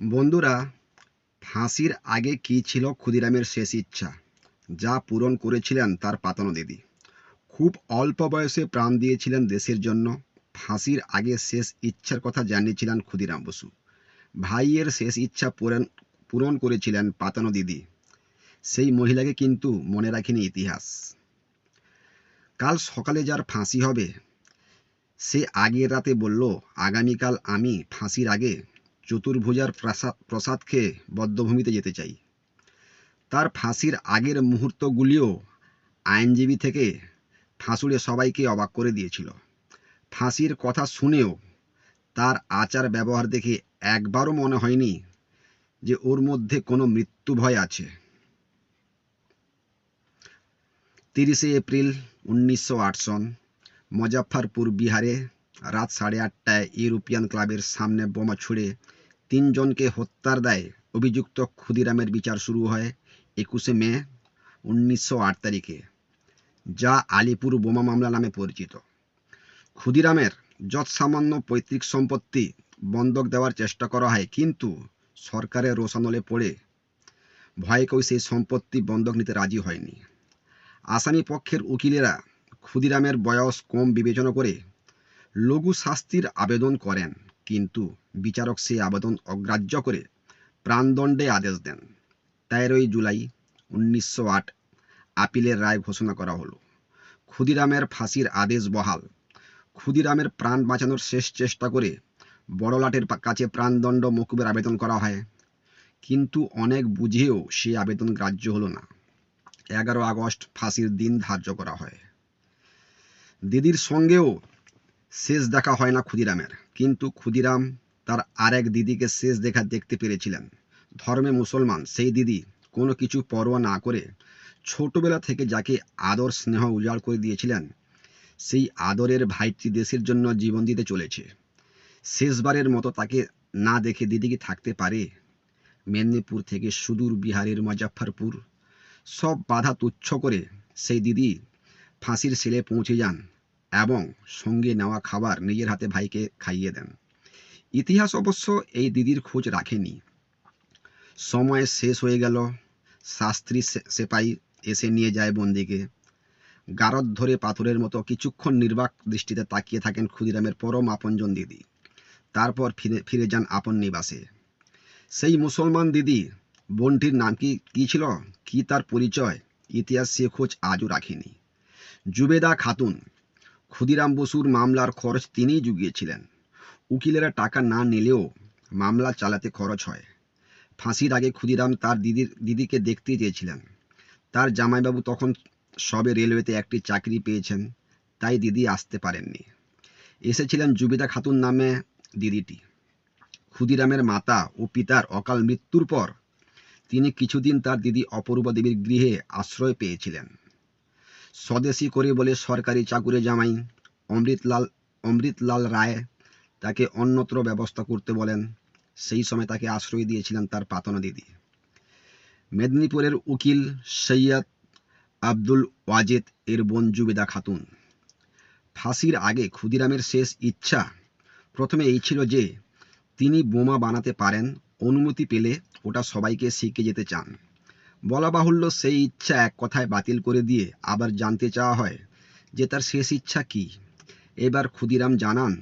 বন্ধুরা, ফাঁসির আগে কী ছিল ক্ষুদিরামের শেষ ইচ্ছা? যা পূরণ করেছিলেন তার পাতানো দিদি। খুব অল্প বয়সে প্রাণ দিয়েছিলেন দেশের জন্য। ফাঁসির আগে শেষ ইচ্ছার কথা জানিয়েছিলেন ক্ষুদিরাম বসু। ভাইয়ের শেষ ইচ্ছা পূরণ পূরণ করেছিলেন পাতানো দিদি। সেই মহিলাকে কিন্তু মনে রাখেনি ইতিহাস। কাল সকালে যার ফাঁসি হবে, সে আগের রাতে বলল, আগামীকাল আমি ফাঁসির আগে চতুর্ভুজার প্রসাদ প্রসাদ খেয়ে বদ্ধভূমিতে যেতে চাই। তার ফাঁসির আগের মুহূর্তগুলিও আইনজীবী থেকে ফাঁসুড়ে সবাইকে অবাক করে দিয়েছিল। ফাঁসির কথা শুনেও তার আচার ব্যবহার দেখে একবারও মনে হয়নি যে ওর মধ্যে কোনো মৃত্যু ভয় আছে। তিরিশে এপ্রিল উনিশশো আট সন মুজাফফরপুর বিহারে রাত সাড়ে আটটায় ইউরোপিয়ান ক্লাবের সামনে বোমা ছুড়ে তিনজনকে হত্যার দায়ে অভিযুক্ত ক্ষুদিরামের বিচার শুরু হয় একুশে মে, উনিশশো আট তারিখে, যা আলিপুর বোমা মামলা নামে পরিচিত। ক্ষুদিরামের যৎ সামান্য পৈতৃক সম্পত্তি বন্ধক দেওয়ার চেষ্টা করা হয়, কিন্তু সরকারের রোশানলে পড়ে ভয়ে কেউ সেই সম্পত্তি বন্ধক নিতে রাজি হয়নি। আসামি পক্ষের উকিলেরা ক্ষুদিরামের বয়স কম বিবেচনা করে লঘু শাস্তির আবেদন করেন। কিন্তু বিচারক সেই আবেদন অগ্রাহ্য করে প্রাণদণ্ডে আদেশ দেন। তেরোই জুলাই উনিশশো আট আপিলের রায় ঘোষণা করা হলো। ক্ষুদিরামের ফাঁসির আদেশ বহাল। ক্ষুদিরামের প্রাণ বাঁচানোর শেষ চেষ্টা করে বড়লাটের কাছে প্রাণদণ্ড মকুবের আবেদন করা হয়। কিন্তু অনেক বুঝেও সেই আবেদন গ্রাহ্য হলো না। এগারো আগস্ট ফাঁসির দিন ধার্য করা হয়। দিদির সঙ্গেও শেষ দেখা হয় না ক্ষুদিরামের। কিন্তু ক্ষুদিরাম তার আরেক দিদিকে শেষ দেখা দেখতে পেরেছিলেন। ধর্মে মুসলমান, সেই দিদি কোনো কিছু পরোয়া না করে ছোটবেলা থেকে যাকে আদর স্নেহ উজাড় করে দিয়েছিলেন, সেই আদরের ভাইটি দেশের জন্য জীবন দিতে চলেছে। শেষবারের মতো তাকে না দেখে দিদি কি থাকতে পারে? মেদিনীপুর থেকে সুদূর বিহারের মুজাফফরপুর সব বাধা তুচ্ছ করে সেই দিদি ফাঁসির সেলে পৌঁছে যান। এবং সঙ্গে নেওয়া খাবার নিজের হাতে ভাইকে খাইয়ে দেন। ইতিহাস অবশ্য এই দিদির খোঁজ রাখেনি। সময় শেষ হয়ে গেল, শাস্ত্রী সেপাই এসে নিয়ে যায় বন্দিকে। গারদ ধরে পাথরের মতো কিছুক্ষণ নির্বাক দৃষ্টিতে তাকিয়ে থাকেন ক্ষুদিরামের পরম আপনজন দিদি। তারপর ফিরে ফিরে যান আপন নিবাসে। সেই মুসলমান দিদি, বোনটির নাম কি, কী ছিল? কি তার পরিচয়? ইতিহাস সে খোঁজ আজও রাখেনি। জুবেদা খাতুন ক্ষুদিরাম বসুর মামলার খরচ তিনিই জুগিয়েছিলেন। উকিলেরা টাকা না নিলেও মামলা চালাতে খরচ হয়। ফাঁসির আগে ক্ষুদিরাম তার দিদির, দিদিকে দেখতে চেয়েছিলেন। তার জামাইবাবু তখন সবে রেলওয়েতে একটি চাকরি পেয়েছেন, তাই দিদি আসতে পারেননি। এসেছিলেন জুবিদা খাতুন নামে দিদিটি। ক্ষুদিরামের মাতা ও পিতার অকাল মৃত্যুর পর তিনি কিছুদিন তার দিদি অপরূপা দেবীর গৃহে আশ্রয় পেয়েছিলেন। স্বদেশী করে বলে সরকারি চাকুরে জামাই অমৃতলাল অমৃতলাল রায় তাকে অন্যত্র ব্যবস্থা করতে বলেন। সেই সময় তাকে আশ্রয় দিয়েছিলেন তার পাতনা দিদি। মেদিনীপুরের উকিল সৈয়দ আব্দুল ওয়াজেদ এর বোন জুবেদা খাতুন। ফাঁসির আগে ক্ষুদিরামের শেষ ইচ্ছা প্রথমে এই ছিল যে, তিনি বোমা বানাতে পারেন, অনুমতি পেলে ওটা সবাইকে শিখে যেতে চান। বলা বাহুল্য সেই ইচ্ছা এক কথায় বাতিল করে দিয়ে আবার জানতে চাওয়া হয় যে তার শেষ ইচ্ছা কি। এবার ক্ষুদিরাম জানান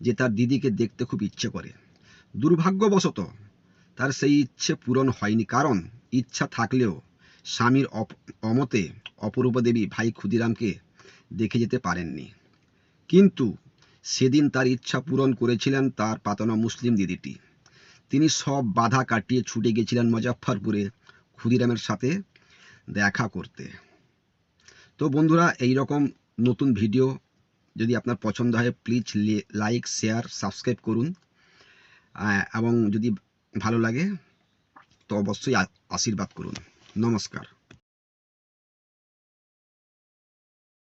যে তার দিদিকে দেখতে খুব ইচ্ছে করে। দুর্ভাগ্যবশত তার সেই ইচ্ছে পূরণ হয়নি কারণ ইচ্ছা থাকলেও স্বামীর অমতে অপরূপ দেবী ভাই ক্ষুদিরামকে দেখে যেতে পারেননি। কিন্তু সেদিন তার ইচ্ছা পূরণ করেছিলেন তার পাতানো মুসলিম দিদিটি। তিনি সব বাধা কাটিয়ে ছুটে গেছিলেন মুজাফফরপুরে। ক্ষুদিরামের সাথে দেখা করতে। তো বন্ধুরা এই রকম নতুন ভিডিও যদি আপনার পছন্দ হয় প্লিজ লাইক শেয়ার সাবস্ক্রাইব করুন। এবং যদি ভালো লাগে, তো অবশ্যই আশীর্বাদ করুন। নমস্কার।